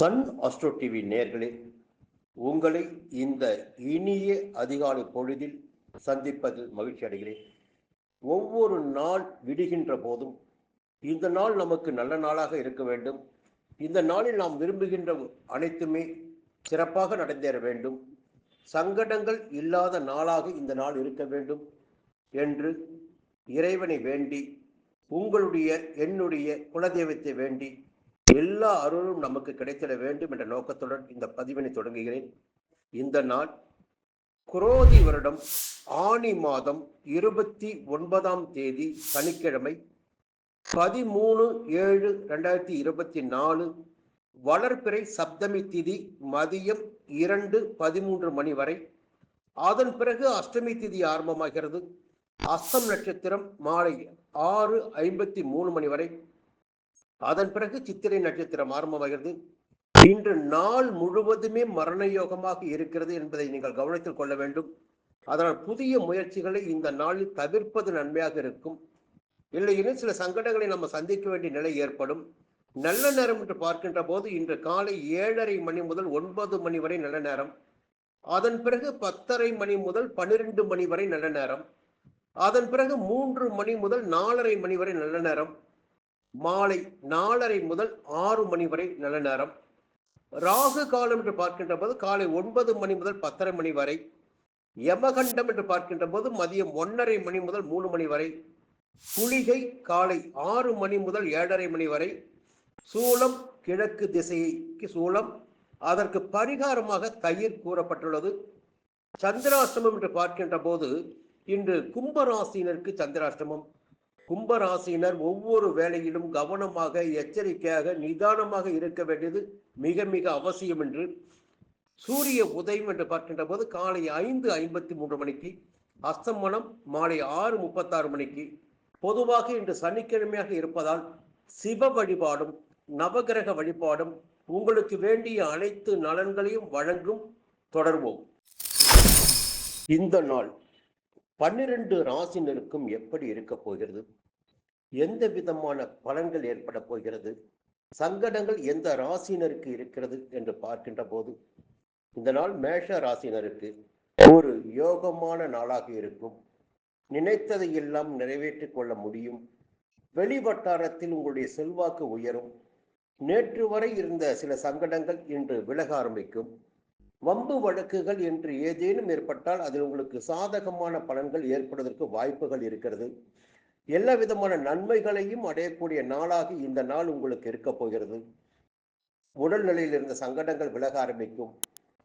Sun astro TV நேர்களே உங்களை இந்த இனிய அதிகாலை பொழுதில் சந்திப்பதில் மகிழ்ச்சி அடைகிறேன். ஒவ்வொரு நாள் விடுகின்ற போதும் இந்த நாள் நமக்கு நல்ல நாளாக இருக்க வேண்டும். இந்த நாளில் நாம் விரும்புகின்ற அனைத்துமே சிறப்பாக நடந்தேற வேண்டும். சங்கடங்கள் இல்லாத நாளாக இந்த நாள் இருக்க வேண்டும் என்று இறைவனை வேண்டி உங்களுடைய என்னுடைய குலதெய்வத்தை வேண்டி எல்லா அருளும் நமக்கு கிடைத்திட வேண்டும் என்ற நோக்கத்துடன் இந்த பதிவினை தொடங்குகிறேன். இந்த நாள் குரோதி வருடம் ஆணி மாதம் இருபத்தி ஒன்பதாம் தேதி சனிக்கிழமை பதிமூணு ஏழு ரெண்டாயிரத்தி இருபத்தி நாலு வளர்பிறை சப்தமி திதி மதியம் இரண்டு பதிமூன்று மணி வரை. அதன் பிறகு அஷ்டமி திதி ஆரம்பமாகிறது. அஸ்தம் நட்சத்திரம் மாலை ஆறு ஐம்பத்தி மூணு மணி வரை. அதன் பிறகு சித்திரை நட்சத்திரம் ஆரம்பமாகிறது. இன்று நாள் முழுவதுமே மரண யோகமாக இருக்கிறது என்பதை நீங்கள் கவனத்தில் கொள்ள வேண்டும். அதனால் புதிய முயற்சிகளை இந்த நாளில் தவிர்ப்பது நன்மையாக இருக்கும். இல்லையெனில் சில சங்கடங்களை நம்ம சந்திக்க வேண்டிய நிலை ஏற்படும். நல்ல நேரம் என்று பார்க்கின்ற போது இன்று காலை ஏழரை மணி முதல் ஒன்பது மணி வரை நல்ல நேரம். அதன் பிறகு பத்தரை மணி முதல் பன்னிரெண்டு மணி வரை நல்ல நேரம். அதன் பிறகு மூன்று மணி முதல் நாலரை மணி வரை நல்ல நேரம். மாலை நாலரை முதல் ஆறு மணி வரை நல்ல நேரம். ராகு காலம் என்று பார்க்கின்ற போது காலை ஒன்பது மணி முதல் பத்தரை மணி வரை. யமகண்டம் என்று பார்க்கின்ற போது மதியம் ஒன்றரை மணி முதல் மூணு மணி வரை. குளிகை காலை ஆறு மணி முதல் ஏழரை மணி வரை. சூளம் கிழக்கு திசைக்கு சூளம். அதற்கு பரிகாரமாக தயிர் கூறப்பட்டுள்ளது. சந்திராஷ்டமம் என்று பார்க்கின்ற போது இன்று கும்பராசினருக்கு சந்திராஷ்டமம். கும்பராசினர் ஒவ்வொரு வேலையிலும் கவனமாக எச்சரிக்கையாக நிதானமாக இருக்க வேண்டியது மிக மிக அவசியம் என்று சூரிய உதயம் என்று பார்க்கின்ற போது காலை ஐந்து ஐம்பத்தி மூன்று மணிக்கு அஸ்தமனம் மாலை ஆறு முப்பத்தாறு மணிக்கு. பொதுவாக இன்று சனிக்கிழமையாக இருப்பதால் சிவ வழிபாடும் நவகிரக வழிபாடும் உங்களுக்கு வேண்டிய அனைத்து நலன்களையும் வழங்கும் தொடர்வோம். இந்த நாள் பன்னிரண்டு ராசினருக்கும் எப்படி இருக்க போகிறது? எந்த விதமான பலன்கள் ஏற்பட போகிறது? சங்கடங்கள் எந்த ராசினருக்கு இருக்கிறது என்று பார்க்கின்ற போது இந்த நாள் மேஷ ராசினருக்கு ஒரு யோகமான நாளாக இருக்கும். நினைத்ததை எல்லாம் நிறைவேற்றிக் கொள்ள முடியும். வெளி வட்டாரத்தில் உங்களுடைய செல்வாக்கு உயரும். நேற்று வரை இருந்த சில சங்கடங்கள் இன்று விலக ஆரம்பிக்கும். வம்பு வழக்குகள் என்று ஏதேனும் ஏற்பட்டால் அதில் உங்களுக்கு சாதகமான பலன்கள் ஏற்படுவதற்கு வாய்ப்புகள் இருக்கிறது. எல்லா விதமான நன்மைகளையும் அடையக்கூடிய நாளாக இந்த நாள் உங்களுக்கு இருக்க போகிறது. உடல்நிலையில் இருந்த சங்கடங்கள் விலக ஆரம்பிக்கும்.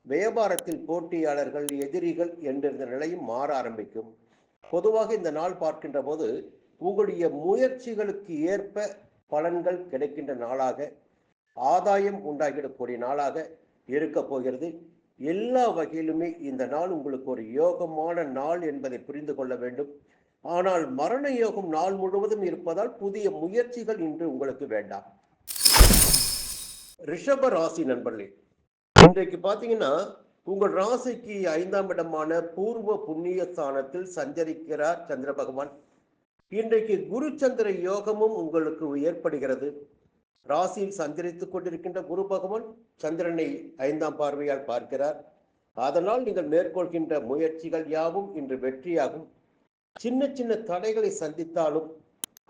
வியாபாரத்தில் போட்டியாளர்கள் எதிரிகள் என்றிருந்த நிலையும் மாற ஆரம்பிக்கும். பொதுவாக இந்த நாள் பார்க்கின்ற போது உங்களுடைய முயற்சிகளுக்கு ஏற்ப பலன்கள் கிடைக்கின்ற நாளாக ஆதாயம் உண்டாகிடக்கூடிய நாளாக இருக்க போகிறது. எல்லா வகையிலுமே இந்த நாள் உங்களுக்கு ஒரு யோகமான நாள் என்பதை புரிந்து கொள்ள வேண்டும். ஆனால் மரண யோகம் நாள் முழுவதும் இருப்பதால் புதிய முயற்சிகள் இன்று உங்களுக்கு வேண்டாம். ரிஷப ராசி நண்பர்களே இன்றைக்கு பார்த்தீங்கன்னா உங்கள் ராசிக்கு ஐந்தாம் இடமான பூர்வ புண்ணிய ஸ்தானத்தில் சஞ்சரிக்கிறார் சந்திர பகவான். இன்றைக்கு குரு சந்திர யோகமும் உங்களுக்கு ஏற்படுகிறது. ராசியில் சஞ்சரித்துக் கொண்டிருக்கின்ற குரு பகவான் சந்திரனை ஐந்தாம் பார்வையால் பார்க்கிறார். அதனால் நீங்கள் மேற்கொள்கின்ற முயற்சிகள் யாவும் இன்று வெற்றியாகும். சின்ன சின்ன தடைகளை சந்தித்தாலும்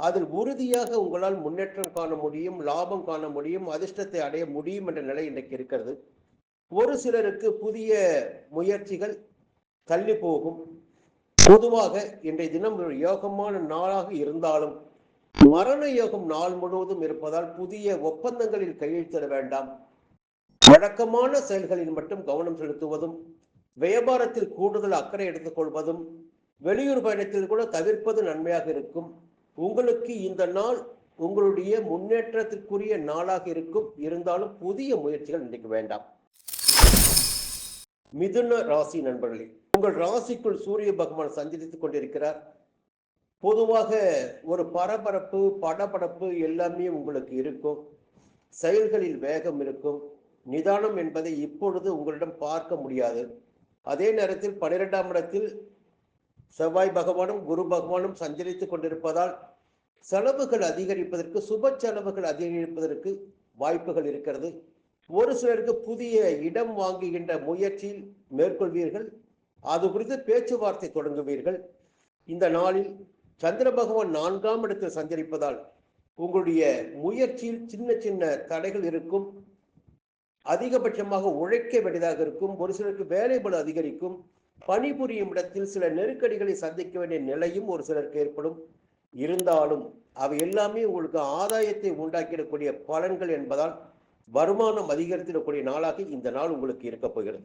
அதில் உறுதியாக உங்களால் முன்னேற்றம் காண முடியும் லாபம் காண முடியும் அதிர்ஷ்டத்தை அடைய முடியும் என்ற நிலை இன்றைக்கு இருக்கிறது. ஒரு சிலருக்கு புதிய முயற்சிகள் தள்ளி போகும். பொதுவாக இன்றைய தினம் ஒரு யோகமான நாளாக இருந்தாலும் மரண யோகம் நாள் முழுவதும் இருப்பதால் புதிய ஒப்பந்தங்களில் கையெழுத்திட வேண்டாம். வழக்கமான செயல்களில் மட்டும் கவனம் செலுத்துவதும் வியாபாரத்தில் கூடுதல் அக்கறை எடுத்துக்கொள்வதும் வெளியூர் பயணத்தில் கூட தவிர்ப்பது நன்மையாக இருக்கும். உங்களுக்கு இந்த நாள் உங்களுடைய முன்னேற்றத்திற்குரிய நாளாக இருக்கும். இருந்தாலும் புதிய முயற்சிகள் இன்றைக்கு வேண்டாம். மிதுன ராசி நண்பர்களே உங்கள் ராசிக்குள் சூரிய பகவான் சஞ்சரித்துக் கொண்டிருக்கிறார். பொதுவாக ஒரு பரபரப்பு படபடப்பு எல்லாமே உங்களுக்கு இருக்கும். செயல்களில் வேகம் இருக்கும். நிதானம் என்பதை இப்பொழுது உங்களிடம் பார்க்க முடியாது. அதே நேரத்தில் பன்னிரெண்டாம் இடத்தில் செவ்வாய் பகவானும் குரு பகவானும் சஞ்சரித்துக் கொண்டிருப்பதால் செலவுகள் அதிகரிப்பதற்கு சுப செலவுகள் அதிகரிப்பதற்கு வாய்ப்புகள் இருக்கிறது. ஒரு சிலருக்கு புதிய இடம் வாங்குகின்ற முயற்சியில் மேற்கொள்வீர்கள். அது குறித்து பேச்சுவார்த்தை தொடங்குவீர்கள். இந்த நாளில் சந்திர பகவான் நான்காம் இடத்தில் சஞ்சரிப்பதால் உங்களுடைய முயற்சியில் சின்ன சின்ன தடைகள் இருக்கும். அதிகபட்சமாக உழைக்க வேண்டியதாக இருக்கும். ஒரு சிலருக்கு வேலை பளு அதிகரிக்கும். பணிபுரியும் இடத்தில் சில நெருக்கடிகளை சந்திக்க வேண்டிய நிலையும் ஒரு சிலருக்கு ஏற்படும். இருந்தாலும் அவை எல்லாமே உங்களுக்கு ஆதாயத்தை உண்டாக்கிடக்கூடிய பலன்கள் என்பதால் வருமானம் அதிகரித்திடக்கூடிய நாளாக இந்த நாள் உங்களுக்கு இருக்க போகிறது.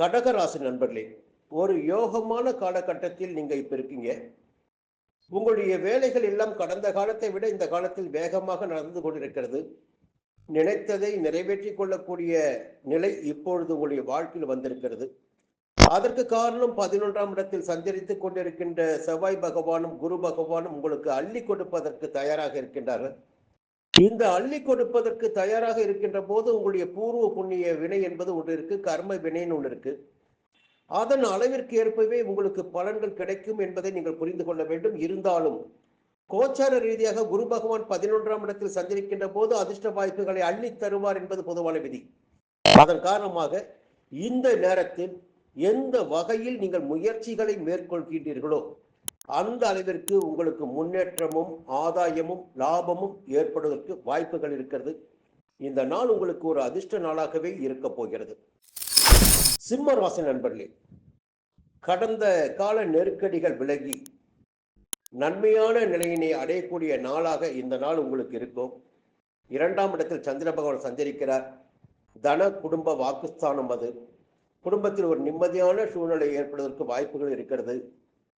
கடகராசி நண்பர்களே ஒரு யோகமான காலகட்டத்தில் நீங்க இப்ப இருக்கீங்க. உங்களுடைய வேலைகள் எல்லாம் கடந்த காலத்தை விட இந்த காலத்தில் வேகமாக நடந்து கொண்டிருக்கிறது. நினைத்ததை நிறைவேற்றி கொள்ளக்கூடிய நிலை இப்பொழுது உங்களுடைய வாழ்க்கையில் வந்திருக்கிறது. அதற்கு காரணம் பதினொன்றாம் இடத்தில் சஞ்சரித்துக் கொண்டிருக்கின்ற செவ்வாய் பகவானும் குரு பகவானும் உங்களுக்கு அள்ளி கொடுப்பதற்கு தயாராக இருக்கின்றார்கள். இந்த அள்ளி கொடுப்பதற்கு தயாராக இருக்கின்ற போது உங்களுடைய பூர்வ புண்ணிய வினை என்பது ஒன்று இருக்கு கர்ம வினைன்னு ஒன்று இருக்கு. அதன் அளவிற்கு ஏற்பவே உங்களுக்கு பலன்கள் கிடைக்கும் என்பதை நீங்கள் புரிந்து கொள்ள வேண்டும். இருந்தாலும் கோச்சார ரீதியாக குரு பகவான் பதினொன்றாம் இடத்தில் சஞ்சரிக்கின்ற போது அதிர்ஷ்ட வாய்ப்புகளை அள்ளி தருவார் என்பது பொதுவான விதி. அதன் காரணமாக இந்த நேரத்தில் எந்த வகையில் நீங்கள் முயற்சிகளை மேற்கொள்கின்றீர்களோ அந்த அளவிற்கு உங்களுக்கு முன்னேற்றமும் ஆதாயமும் லாபமும் ஏற்படுவதற்கு வாய்ப்புகள் இருக்கிறது. இந்த நாள் உங்களுக்கு ஒரு அதிர்ஷ்ட நாளாகவே இருக்க போகிறது. சிம்ம ராசி நண்பர்களே கடந்த கால நெருக்கடிகள் விலகி நன்மையான நிலையினை அடையக்கூடிய நாளாக இந்த நாள் உங்களுக்கு இருக்கும். இரண்டாம் இடத்தில் சந்திர பகவான் சஞ்சரிக்கிறார். தன குடும்ப வாக்குஸ்தானம் அது. குடும்பத்தில் ஒரு நிம்மதியான சூழ்நிலை ஏற்படுவதற்கு வாய்ப்புகள் இருக்கிறது.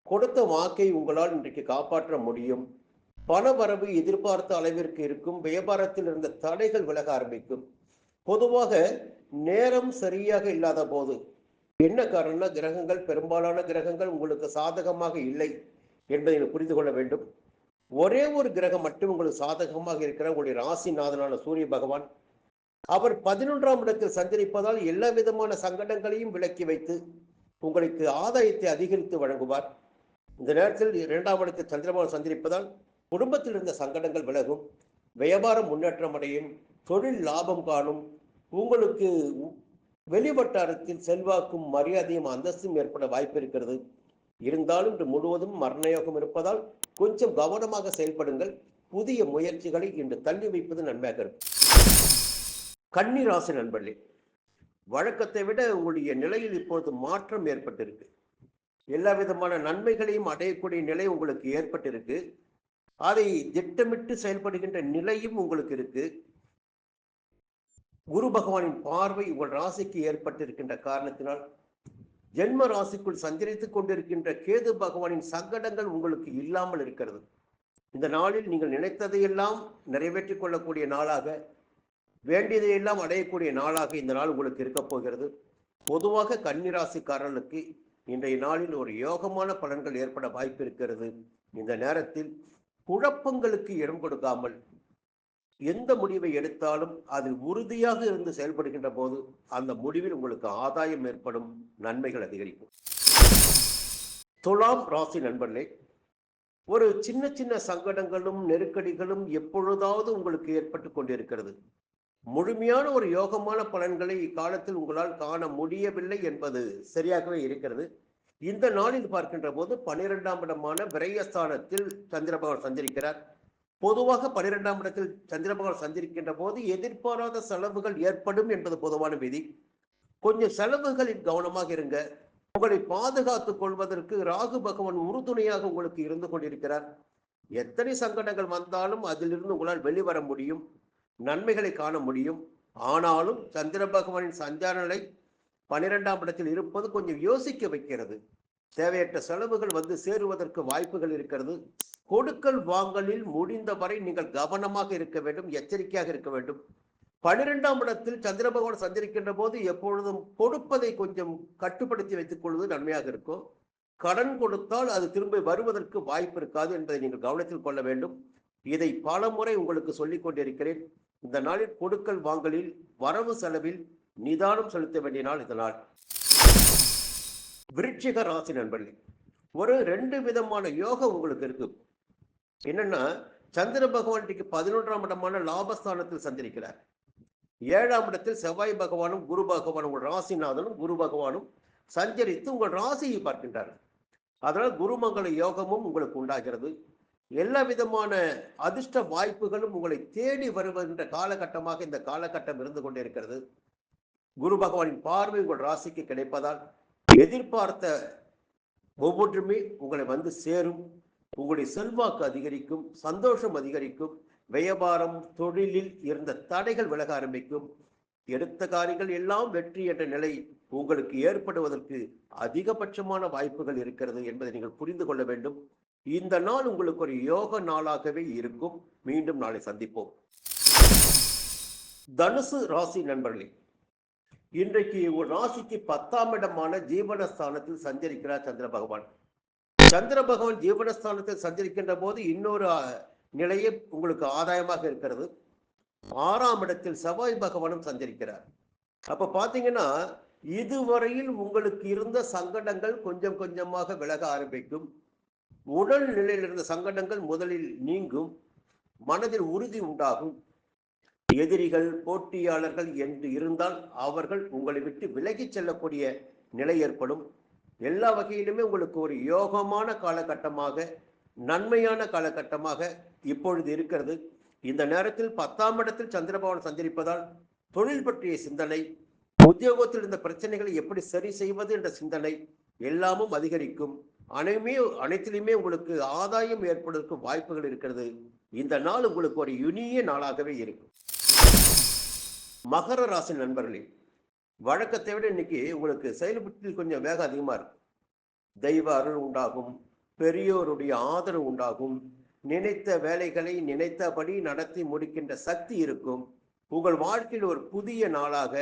கொடுத்த வாக்கை உங்களால் இன்றைக்கு காப்பாற்ற முடியும். பண வரவு எதிர்பார்த்த அளவிற்கு இருக்கும். வியாபாரத்தில் இருந்த தடைகள் விலக ஆரம்பிக்கும். பொதுவாக நேரம் சரியாக இல்லாத போது என்ன காரணம்னா கிரகங்கள் பெரும்பாலான கிரகங்கள் உங்களுக்கு சாதகமாக இல்லை என்பதை புரிந்து கொள்ள வேண்டும். ஒரே ஒரு கிரகம் மட்டும் உங்களுக்கு சாதகமாக இருக்கிற உங்களுடைய ராசிநாதனான சூரிய பகவான் அவர் பதினொன்றாம் இடத்தில் சஞ்சரிப்பதால் எல்லா விதமான சங்கடங்களையும் விலக்கி வைத்து உங்களுக்கு ஆதாயத்தை அதிகரித்து வழங்குவார். இந்த நேரத்தில் இரண்டாம் இடத்தில் சந்திரபகவான் சந்திரிப்பதால் குடும்பத்தில் இருந்த சங்கடங்கள் விலகும். வியாபாரம் முன்னேற்றம் அடையும். தொழில் லாபம் காணும். உங்களுக்கு வெளிவட்டாரத்தில் செல்வாக்கும் மரியாதையும் அந்தஸ்தும் ஏற்பட வாய்ப்பு இருக்கிறது. இருந்தாலும் இன்று முழுவதும் மரணயோகம் இருப்பதால் கொஞ்சம் கவனமாக செயல்படுங்கள். புதிய முயற்சிகளை இன்று தள்ளி வைப்பது நன்மையாக இருக்கும். கன்னி ராசி நண்பர்களே வழக்கத்தை விட உங்களுடைய நிலையில் இப்பொழுது மாற்றம் ஏற்பட்டிருக்கு. எல்லா விதமான நன்மைகளையும் அடையக்கூடிய நிலை உங்களுக்கு ஏற்பட்டிருக்கு. அதை திட்டமிட்டு செயல்படுகின்ற நிலையும் உங்களுக்கு இருக்கு. குரு பகவானின் பார்வை உங்கள் ராசிக்கு ஏற்பட்டிருக்கின்ற காரணத்தினால் ஜென்ம ராசிக்குள் சஞ்சரித்துக் கொண்டிருக்கின்ற கேது பகவானின் சங்கடங்கள் உங்களுக்கு இல்லாமல் இருக்கிறது. இந்த நாளில் நீங்கள் நினைத்ததையெல்லாம் நிறைவேற்றிக் கொள்ளக்கூடிய நாளாக வேண்டியதையெல்லாம் அடையக்கூடிய நாளாக இந்த நாள் உங்களுக்கு இருக்க போகிறது. பொதுவாக கன்னிராசிக்காரர்களுக்கு இன்றைய நாளில் ஒரு யோகமான பலன்கள் ஏற்பட வாய்ப்பு இருக்கிறது. இந்த நேரத்தில் குழப்பங்களுக்கு இடம் கொடுக்காமல் எந்த முடிவை எடுத்தாலும் அது உறுதியாக இருந்து செயல்படுகின்ற போது அந்த முடிவில் உங்களுக்கு ஆதாயம் ஏற்படும் நன்மைகள் அதிகரிக்கும். துலாம் ராசி நண்பர்களே ஒரு சின்ன சின்ன சங்கடங்களும் நெருக்கடிகளும் எப்பொழுதாவது உங்களுக்கு ஏற்பட்டு கொண்டிருக்கிறது. முழுமையான ஒரு யோகமான பலன்களை இக்காலத்தில் உங்களால் காண முடியவில்லை என்பது சரியாகவே இருக்கிறது. இந்த நாளில் பார்க்கின்ற போது பனிரெண்டாம் இடமான விரயஸ்தானத்தில் சந்திரபகவான் சந்திரிக்கிறார். பொதுவாக பனிரெண்டாம் இடத்தில் சந்திரபகவான் சந்திரிக்கின்ற போது எதிர்பாராத செலவுகள் ஏற்படும் என்பது பொதுவான விதி. கொஞ்சம் செலவுகளில் கவனமாக இருங்க. உங்களை பாதுகாத்துக் கொள்வதற்கு ராகு பகவான் உறுதுணையாக உங்களுக்கு இருந்து கொண்டிருக்கிறார். எத்தனை சங்கடங்கள் வந்தாலும் அதிலிருந்து உங்களால் வெளிவர முடியும். நன்மைகளை காண முடியும். ஆனாலும் சந்திர பகவானின் சஞ்சார நிலை பனிரெண்டாம் இடத்தில் இருப்பது கொஞ்சம் யோசிக்க வைக்கிறது. தேவையற்ற செலவுகள் வந்து சேருவதற்கு வாய்ப்புகள் இருக்கிறது. கொடுக்கல் வாங்கலில் முடிந்தவரை நீங்கள் கவனமாக இருக்க வேண்டும் எச்சரிக்கையாக இருக்க வேண்டும். பனிரெண்டாம் இடத்தில் சந்திர பகவான் சந்திரிக்கின்ற போது எப்பொழுதும் கொடுப்பதை கொஞ்சம் கட்டுப்படுத்தி வைத்துக் கொள்வது நன்மையாக இருக்கும். கடன் கொடுத்தால் அது திரும்ப வருவதற்கு வாய்ப்பு இருக்காது என்பதை நீங்கள் கவனத்தில் கொள்ள வேண்டும். இதை பல முறை உங்களுக்கு சொல்லிக் கொண்டிருக்கிறேன். இந்த நாளில் கொடுக்கல் வாங்கலில் வரவு செலவில் நிதானம் செலுத்த வேண்டிய நாள் இந்த நாள். விருட்சிக ராசி நண்பர்கள் ஒரு ரெண்டு விதமான யோகம் உங்களுக்கு இருக்கு என்னன்னா சந்திர பகவான் பதினொன்றாம் இடமான லாபஸ்தானத்தில் சந்திரிக்கிறார். ஏழாம் இடத்தில் செவ்வாய் பகவானும் குரு பகவானும் உங்கள் ராசிநாதனும் குரு பகவானும் சஞ்சரித்து உங்கள் ராசியை பார்க்கின்றார்கள். அதனால் குருமங்கள யோகமும் உங்களுக்கு உண்டாகிறது. எல்லா விதமான அதிர்ஷ்ட வாய்ப்புகளும் உங்களை தேடி வருகின்ற காலகட்டமாக இந்த காலகட்டம் இருந்து கொண்டிருக்கிறது. குரு பகவானின் பார்வை உங்கள் ராசிக்கு கிடைப்பதால் எதிர்பார்த்த ஒவ்வொன்றுமே உங்களை வந்து சேரும். உங்களுடைய செல்வாக்கு அதிகரிக்கும் சந்தோஷம் அதிகரிக்கும் வியாபாரம் தொழிலில் இருந்த தடைகள் விலக ஆரம்பிக்கும். எடுத்த காரியங்கள் எல்லாம் வெற்றி என்ற நிலை உங்களுக்கு ஏற்படுவதற்கு அதிகபட்சமான வாய்ப்புகள் இருக்கிறது என்பதை நீங்கள் புரிந்து கொள்ள வேண்டும். இந்த நாள் உங்களுக்கு ஒரு யோக நாளாகவே இருக்கும். மீண்டும் நாளை சந்திப்போம். தனுசு ராசி நண்பர்களே இன்றைக்கு ஒரு ராசிக்கு பத்தாம் இடமான ஜீவனஸ்தானத்தில் சஞ்சரிக்கிறார் சந்திர பகவான். சந்திர பகவான் ஜீவனஸ்தானத்தில் சஞ்சரிக்கின்ற போது இன்னொரு நிலையே உங்களுக்கு ஆதாயமாக இருக்கிறது. ஆறாம் இடத்தில் செவ்வாய் பகவானும் சஞ்சரிக்கிறார். அப்ப பாத்தீங்கன்னா இதுவரையில் உங்களுக்கு இருந்த சங்கடங்கள் கொஞ்சம் கொஞ்சமாக விலக ஆரம்பிக்கும். உடல் நிலையில் இருந்த சங்கடங்கள் முதலில் நீங்கும் மனதில் உறுதி உண்டாகும். எதிரிகள் போட்டியாளர்கள் என்று இருந்தால் அவர்கள் உங்களை விட்டு விலகிச் செல்லக்கூடிய நிலை ஏற்படும். எல்லா வகையிலுமே உங்களுக்கு ஒரு யோகமான காலகட்டமாக நன்மையான காலகட்டமாக இப்பொழுது இருக்கிறது. இந்த நேரத்தில் பத்தாம் இடத்தில் சந்திரபவன் சந்திரிப்பதால் தொழில் பற்றிய சிந்தனை உத்தியோகத்தில் இருந்த பிரச்சனைகளை எப்படி சரி செய்வது என்ற சிந்தனை எல்லாமும் அதிகரிக்கும். அனைமே அனைத்திலுமே உங்களுக்கு ஆதாயம் ஏற்படுவதற்கு வாய்ப்புகள் இருக்கிறது. இந்த நாள் உங்களுக்கு ஒரு இனிய நாளாகவே இருக்கும். மகர ராசி நண்பர்களே வழக்கத்தை விட இன்னைக்கு உங்களுக்கு செயல்பட்டில் கொஞ்சம் வேகம் அதிகமா இருக்கும் தெய்வ அருள் உண்டாகும் பெரியோருடைய ஆதரவு உண்டாகும் நினைத்த வேலைகளை நினைத்தபடி நடத்தி முடிக்கின்ற சக்தி இருக்கும். உங்கள் வாழ்க்கையில் ஒரு புதிய நாளாக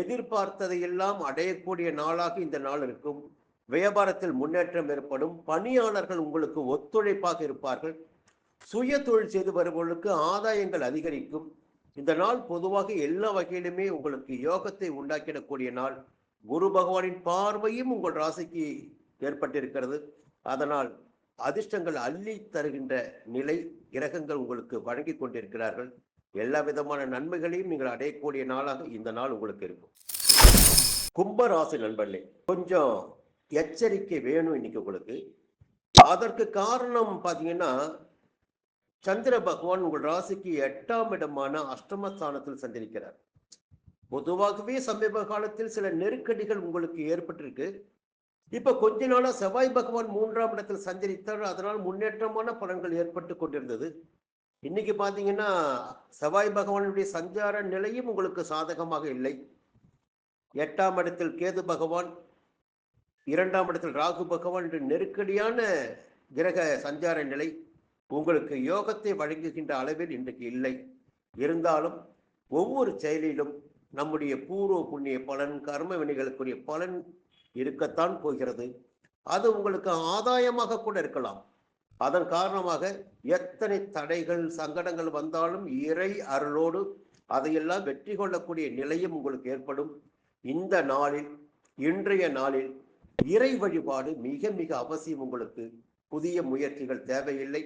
எதிர்பார்த்ததையெல்லாம் அடையக்கூடிய நாளாக இந்த நாள் இருக்கும். வியாபாரத்தில் முன்னேற்றம் ஏற்படும். பணியாளர்கள் உங்களுக்கு ஒத்துழைப்பாக இருப்பார்கள். சுய தொழில் செய்து வருபவர்களுக்கு ஆதாயங்கள் அதிகரிக்கும். இந்த நாள் பொதுவாக எல்லா வகையிலுமே உங்களுக்கு யோகத்தை உண்டாக்கிடக்கூடிய நாள். குரு பகவானின் பார்வையும் உங்கள் ராசிக்கு ஏற்பட்டிருக்கிறது. அதனால் அதிர்ஷ்டங்கள் அள்ளி தருகின்ற நிலை கிரகங்கள் உங்களுக்கு வழங்கி கொண்டிருக்கிறார்கள். எல்லா விதமான நன்மைகளையும் நீங்கள் அடையக்கூடிய நாளாக இந்த நாள் உங்களுக்கு இருக்கும். கும்பராசி நண்பர்களே கொஞ்சம் எச்சரிக்கை வேணும் இன்னைக்கு உங்களுக்கு. அதற்கு காரணம் பார்த்தீங்கன்னா சந்திர பகவான் உங்கள் ராசிக்கு எட்டாம் இடமான அஷ்டமஸ்தானத்தில் சஞ்சரிக்கிறார் பொதுவாகவே சமீப காலத்தில் சில நெருக்கடிகள் உங்களுக்கு ஏற்பட்டிருக்கு. இப்ப கொஞ்ச நாளா செவ்வாய் பகவான் மூன்றாம் இடத்தில் சஞ்சரித்தார். அதனால் முன்னேற்றமான பலன்கள் ஏற்பட்டு கொண்டிருந்தது. இன்னைக்கு பாத்தீங்கன்னா செவ்வாய் பகவானுடைய சஞ்சார நிலையும் உங்களுக்கு சாதகமாக இல்லை. எட்டாம் இடத்தில் கேது பகவான் இரண்டாம் இடத்தில் ராகு பகவான் நெருக்கடியான கிரக சஞ்சார நிலை உங்களுக்கு யோகத்தை வழங்குகின்ற அளவில் இன்றைக்கு இல்லை. இருந்தாலும் ஒவ்வொரு செயலிலும் நம்முடைய பூர்வ புண்ணிய பலன் கர்ம வினைகளுக்குரிய பலன் இருக்கத்தான் போகிறது. அது உங்களுக்கு ஆதாயமாக கூட இருக்கலாம். அதன் காரணமாக எத்தனை தடைகள் சங்கடங்கள் வந்தாலும் இறை அருளோடு அதையெல்லாம் வெற்றி கொள்ளக்கூடிய நிலையும் உங்களுக்கு ஏற்படும். இந்த நாளில் இன்றைய நாளில் இறை வழிபாடு மிக மிக அவசியம் உங்களுக்கு. புதிய முயற்சிகள் தேவையில்லை.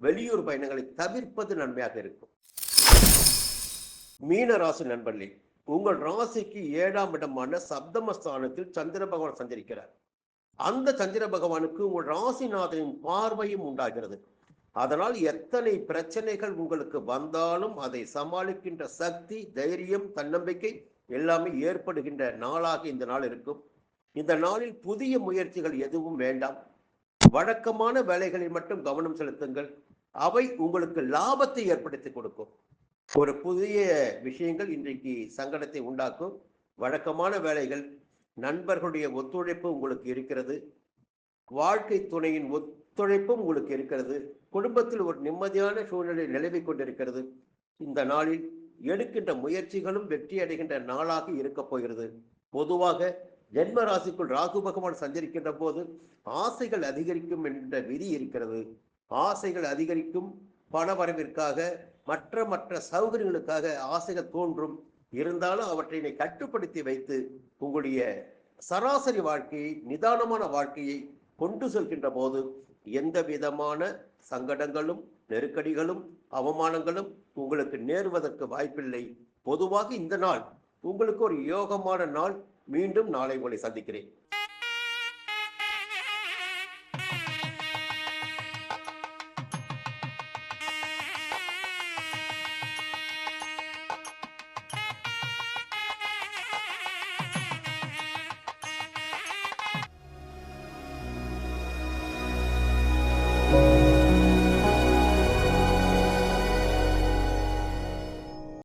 வெளியூர் பயணங்களை தவிர்ப்பது நன்மையாக இருக்கும். மீன ராசி நண்பர்களே உங்கள் ராசிக்கு ஏழாம் இடமான சப்தமஸ்தானத்தில் சந்திர பகவான் சஞ்சரிக்கிறார். அந்த சந்திர பகவானுக்கு உங்கள் ராசிநாதனின் பார்வையும் உண்டாகிறது. அதனால் எத்தனை பிரச்சனைகள் உங்களுக்கு வந்தாலும் அதை சமாளிக்கின்ற சக்தி தைரியம் தன்னம்பிக்கை எல்லாமே ஏற்படுகின்ற நாளாக இந்த நாள் இருக்கும். இந்த நாளில் புதிய முயற்சிகள் எதுவும் வேண்டாம். வழக்கமான வேலைகளில் மட்டும் கவனம் செலுத்துங்கள். அவை உங்களுக்கு லாபத்தை ஏற்படுத்தி கொடுக்கும். ஒரு புதிய விஷயங்கள் இன்றைக்கு சங்கடத்தை உண்டாக்கும். வழக்கமான வேலைகள் நண்பர்களுடைய ஒத்துழைப்பு உங்களுக்கு இருக்கிறது. வாழ்க்கை துணையின் ஒத்துழைப்பும் உங்களுக்கு இருக்கிறது. குடும்பத்தில் ஒரு நிம்மதியான சூழ்நிலை நிலவி கொண்டிருக்கிறது. இந்த நாளில் எடுக்கின்ற முயற்சிகளும் வெற்றி அடைகின்ற நாளாக இருக்கப் போகிறது. பொதுவாக ஜென்ம ராசிக்குள் ராகு பகவான் சஞ்சரிக்கின்ற போது ஆசைகள் அதிகரிக்கும் என்ற விதி இருக்கிறது. ஆசைகள் அதிகரிக்கும் பண வரவிற்காக மற்ற மற்ற சௌகரியங்களுக்காக ஆசைகள் தோன்றும். இருந்தாலும் அவற்றை கட்டுப்படுத்தி வைத்து உங்களுடைய சராசரி வாழ்க்கையை நிதானமான வாழ்க்கையை கொண்டு செல்கின்ற போது எந்த விதமான சங்கடங்களும் நெருக்கடிகளும் அவமானங்களும் உங்களுக்கு நேருவதற்கு வாய்ப்பில்லை. பொதுவாக இந்த நாள் உங்களுக்கு ஒரு யோகமான நாள். மீண்டும் நாளை உங்களை சந்திக்கிறேன்.